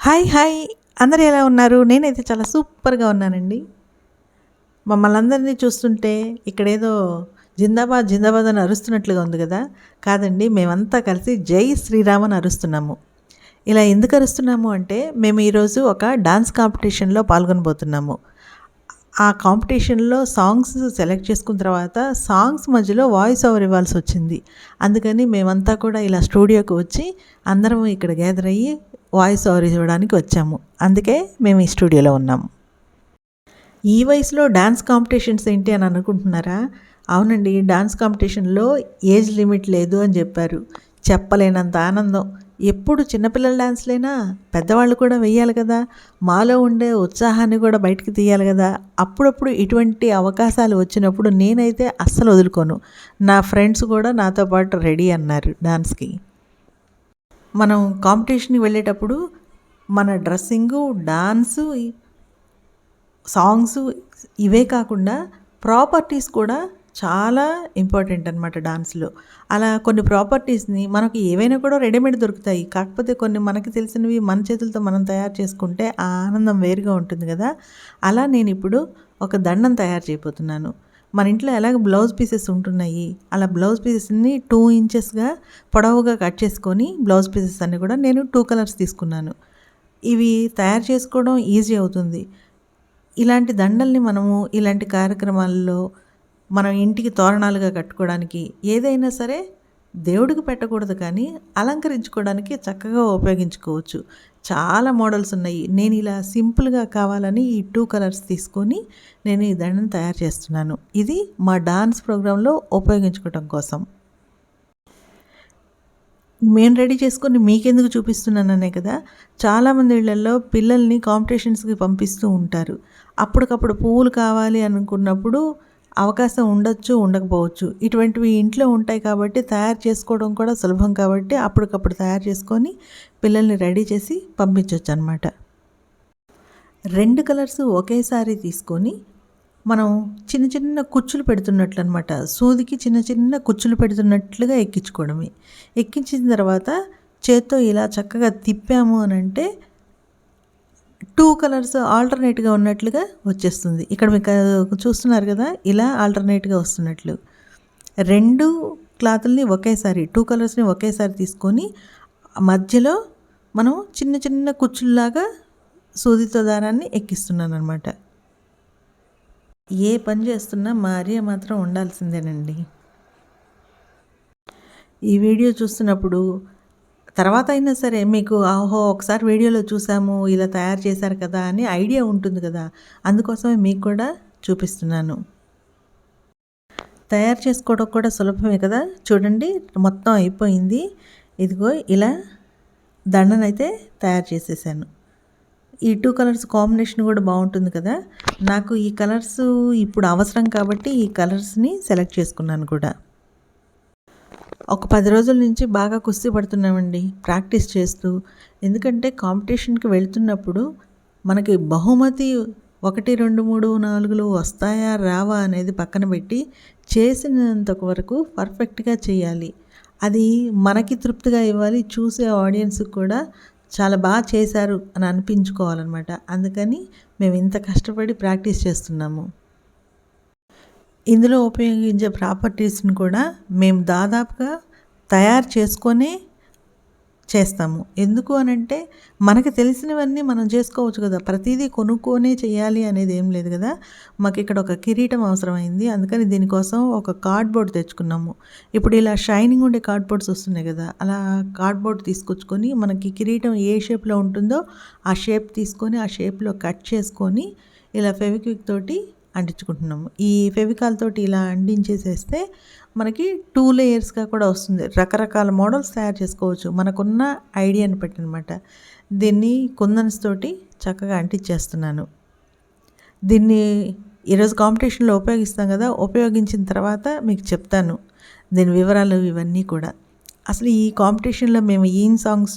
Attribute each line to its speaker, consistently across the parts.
Speaker 1: Hi hi. అందరు ఎలా ఉన్నారు? నేనైతే చాలా సూపర్గా ఉన్నానండి. మమ్మల్ని అందరినీ చూస్తుంటే ఇక్కడేదో జిందాబాద్ జిందాబాద్ అని అరుస్తున్నట్లుగా ఉంది కదా? కాదండి మేమంతా కలిసి జై శ్రీరామ్ అని అరుస్తున్నాము. ఇలా ఎందుకు అరుస్తున్నాము అంటే మేము ఈరోజు ఒక డాన్స్ కాంపిటీషన్లో పాల్గొనబోతున్నాము. ఆ కాంపిటీషన్లో సాంగ్స్ సెలెక్ట్ చేసుకున్న తర్వాత సాంగ్స్ మధ్యలో వాయిస్ ఓవర్ ఇవ్వాల్సి వచ్చింది. అందుకని మేమంతా కూడా ఇలా స్టూడియోకి వచ్చి అందరం ఇక్కడ గ్యాదర్ అయ్యి వాయిస్ ఓవర్ ఇవ్వడానికి వచ్చాము. అందుకే మేము ఈ స్టూడియోలో ఉన్నాము ఈ వయసులో డాన్స్ కాంపిటీషన్స్ ఏంటి అని అనుకుంటున్నారా? అవునండి డాన్స్ కాంపిటీషన్లో ఏజ్ లిమిట్ లేదు అని చెప్పారు. చెప్పలేనంత ఆనందం. ఎప్పుడు చిన్నపిల్లల డ్యాన్స్లైనా పెద్దవాళ్ళు కూడా వెయ్యాలి కదా. మాలో ఉండే ఉత్సాహాన్ని కూడా బయటికి తీయాలి కదా. అప్పుడప్పుడు ఇటువంటి అవకాశాలు వచ్చినప్పుడు నేనైతే అస్సలు వదులుకోను. నా ఫ్రెండ్స్ కూడా నాతో పాటు రెడీ అన్నారు డాన్స్కి మనం కాంపిటీషన్కి వెళ్ళేటప్పుడు మన డ్రెస్సింగు డాన్సు సాంగ్స్ ఇవే కాకుండా ప్రాపర్టీస్ కూడా చాలా ఇంపార్టెంట్ అనమాట డాన్స్లో. అలా కొన్ని ప్రాపర్టీస్ని మనకు ఏవైనా కూడా రెడీమేడ్ దొరుకుతాయి. కాకపోతే కొన్ని మనకి తెలిసినవి మన చేతులతో మనం తయారు చేసుకుంటే ఆ ఆనందం వేరుగా ఉంటుంది కదా. అలా నేను ఇప్పుడు ఒక దండం తయారు చేయబోతున్నాను. మన ఇంట్లో ఎలాగ బ్లౌజ్ పీసెస్ ఉంటున్నాయి? అలా బ్లౌజ్ పీసెస్ని టూ ఇంచెస్గా పొడవుగా కట్ చేసుకొని బ్లౌజ్ పీసెస్ అన్ని కూడా నేను టూ కలర్స్ తీసుకున్నాను. ఇవి తయారు చేసుకోవడం ఈజీ అవుతుంది. ఇలాంటి దండల్ని మనము ఇలాంటి కార్యక్రమాల్లో మనం ఇంటికి తోరణాలుగా కట్టుకోవడానికి ఏదైనా సరే దేవుడికి పెట్టకూడదు కానీ అలంకరించుకోవడానికి చక్కగా ఉపయోగించుకోవచ్చు. చాలా మోడల్స్ ఉన్నాయి. నేను ఇలా సింపుల్గా కావాలని ఈ టూ కలర్స్ తీసుకొని నేను ఈ దండను తయారు చేస్తున్నాను. ఇది మా డాన్స్ ప్రోగ్రాంలో ఉపయోగించుకోవడం కోసం. మేము రెడీ చేసుకొని మీకెందుకు చూపిస్తున్నాననే కదా చాలామంది ఇళ్ళలో పిల్లల్ని కాంపిటీషన్స్కి పంపిస్తూ ఉంటారు. అప్పటికప్పుడు పువ్వులు కావాలి అనుకున్నప్పుడు అవకాశం ఉండొచ్చు ఉండకపోవచ్చు. ఇటువంటివి ఇంట్లో ఉంటాయి కాబట్టి తయారు చేసుకోవడం కూడా సులభం కాబట్టి అప్పటికప్పుడు తయారు చేసుకొని పిల్లల్ని రెడీ చేసి పంపించవచ్చు అనమాట రెండు కలర్స్ ఒకేసారి తీసుకొని మనం చిన్న చిన్న కుచ్చులు పెడుతున్నట్లు అనమాట సూదికి చిన్న చిన్న కుచ్చులు పెడుతున్నట్లుగా ఎక్కించుకోవడమే. ఎక్కించిన తర్వాత చేత్తో ఇలా చక్కగా తిప్పాము అని అంటే టూ కలర్స్ ఆల్టర్నేట్గా ఉన్నట్లుగా వచ్చేస్తుంది. ఇక్కడ మీకు చూస్తున్నారు కదా ఇలా ఆల్టర్నేట్గా వస్తున్నట్లు. రెండు క్లాతుల్ని ఒకేసారి టూ కలర్స్ని ఒకేసారి తీసుకొని మధ్యలో మనం చిన్న చిన్న కుచ్చుల్లాగా సూదితో దారాన్ని ఎక్కిస్తున్నాను అనమాట ఏ పని చేస్తున్నా మారియా మాత్రం ఉండాల్సిందేనండి. ఈ వీడియో చూస్తున్నప్పుడు తర్వాత అయినా సరే మీకు ఆహో ఒకసారి వీడియోలో చూసాము ఇలా తయారు చేశారు కదా అని ఐడియా ఉంటుంది కదా. అందుకోసమే మీకు కూడా చూపిస్తున్నాను. తయారు చేసుకోవడం కూడా సులభమే కదా. చూడండి మొత్తం అయిపోయింది. ఇదిగో ఇలా దండనైతే తయారు చేసేసాను. ఈ టూ కలర్స్ కాంబినేషన్ కూడా బాగుంటుంది కదా. నాకు ఈ కలర్స్ ఇప్పుడు అవసరం కాబట్టి ఈ కలర్స్ని సెలెక్ట్ చేసుకున్నాను కూడా. ఒక పది రోజుల నుంచి బాగా కుస్తీ పడుతున్నామండి. ప్రాక్టీస్ చేస్తూ. ఎందుకంటే కాంపిటీషన్కి వెళ్తున్నప్పుడు మనకి బహుమతి ఒకటి రెండు మూడు నాలుగులు వస్తాయా రావా అనేది పక్కన పెట్టి చేసినంత వరకు పర్ఫెక్ట్గా చేయాలి. అది మనకి తృప్తిగా ఇవ్వాలి. చూసే ఆడియన్స్కి కూడా చాలా బాగా చేశారు అని అనిపించుకోవాలన్నమాట. అందుకని మేము ఇంత కష్టపడి ప్రాక్టీస్ చేస్తున్నాము. ఇందులో ఉపయోగించే ప్రాపర్టీస్ని కూడా మేము దాదాపుగా తయారు చేసుకొని చేస్తాము. ఎందుకు అని అంటే మనకి తెలిసినవన్నీ మనం చేసుకోవచ్చు కదా. ప్రతిదీ కొనుక్కొనే చేయాలి అనేది ఏం లేదు కదా. మాకు ఇక్కడ ఒక కిరీటం అవసరమైంది. అందుకని దీనికోసం ఒక కార్డ్బోర్డ్ తెచ్చుకున్నాము. ఇప్పుడు ఇలా షైనింగ్ ఉండే కార్డ్బోర్డ్స్ వస్తున్నాయి కదా. అలా కార్డ్బోర్డ్ తీసుకొచ్చుకొని మనకి కిరీటం ఏ షేప్లో ఉంటుందో ఆ షేప్ తీసుకొని ఆ షేప్లో కట్ చేసుకొని ఇలా ఫెవిక్విక్ తోటి అంటించుకుంటున్నాము. ఈ ఫెవికాల్ తోటి ఇలా అంటించేసేస్తే మనకి టూ లేయర్స్గా కూడా వస్తుంది. రకరకాల మోడల్స్ తయారు చేసుకోవచ్చు. మనకున్న ఐడియాని బట్టి అనమాట దీన్ని కుందన్స్ తోటి చక్కగా అంటించేస్తున్నాను. దీన్ని ఈరోజు కాంపిటీషన్లో ఉపయోగిస్తాం కదా ఉపయోగించిన తర్వాత మీకు చెప్తాను. దీని వివరాలు ఇవన్నీ కూడా. అసలు ఈ కాంపిటీషన్లో మేము ఏం సాంగ్స్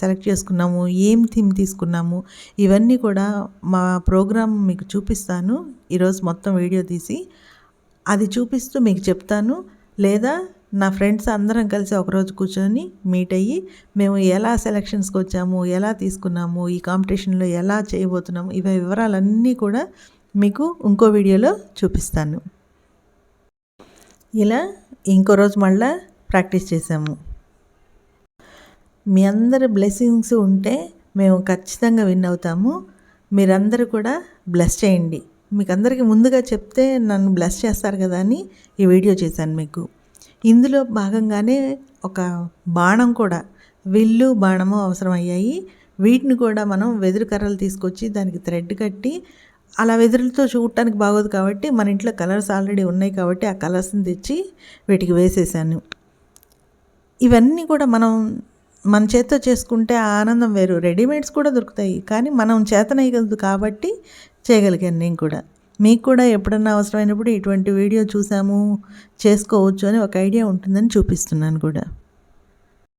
Speaker 1: సెలెక్ట్ చేసుకున్నాము ఏం థీమ్ తీసుకున్నాము ఇవన్నీ కూడా మా ప్రోగ్రామ్ మీకు చూపిస్తాను. ఈరోజు మొత్తం వీడియో తీసి అది చూపిస్తూ మీకు చెప్తాను. లేదా నా ఫ్రెండ్స్ అందరం కలిసి ఒకరోజు కూర్చొని మీట్ అయ్యి మేము ఎలా సెలక్షన్స్కి వచ్చాము ఎలా తీసుకున్నాము ఈ కాంపిటీషన్లో ఎలా చేయబోతున్నాము ఇవి వివరాలన్నీ కూడా మీకు ఇంకో వీడియోలో చూపిస్తాను. ఇలా ఇంకో రోజు మళ్ళా ప్రాక్టీస్ చేసాము. మీ అందరి బ్లెస్సింగ్స్ ఉంటే మేము ఖచ్చితంగా విన్ అవుతాము. మీరందరూ కూడా బ్లెస్ చేయండి. మీకు అందరికీ ముందుగా చెప్తే నన్ను బ్లెస్ చేస్తారు కదా అని ఈ వీడియో చేశాను మీకు. ఇందులో భాగంగానే ఒక బాణం కూడా విల్లు బాణము అవసరమయ్యాయి. వీటిని కూడా మనం వెదురు కర్రలు తీసుకొచ్చి దానికి థ్రెడ్ కట్టి అలా వెదురులతో చూడటానికి బాగోదు కాబట్టి మన ఇంట్లో కలర్స్ ఆల్రెడీ ఉన్నాయి కాబట్టి ఆ కలర్స్ని తెచ్చి వీటికి వేసేసాను. ఇవన్నీ కూడా మనం మన చేత్తో చేసుకుంటే ఆ ఆనందం వేరు. రెడీమేడ్స్ కూడా దొరుకుతాయి. కానీ మనం చేతనయ్యగలదు కాబట్టి చేయగలిగాను నేను కూడా. మీకు కూడా ఎప్పుడన్నా అవసరమైనప్పుడు ఇటువంటి వీడియో చూసాము చేసుకోవచ్చు అని ఒక ఐడియా ఉంటుందని చూపిస్తున్నాను కూడా.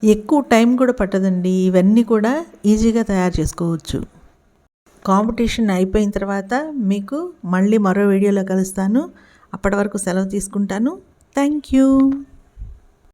Speaker 1: ఎక్కువ టైం కూడా పట్టదండి. ఇవన్నీ కూడా ఈజీగా తయారు చేసుకోవచ్చు. కాంపిటీషన్ అయిపోయిన తర్వాత మీకు మళ్ళీ మరో వీడియోలో కలుస్తాను. అప్పటి వరకు సెలవు తీసుకుంటాను. Thank you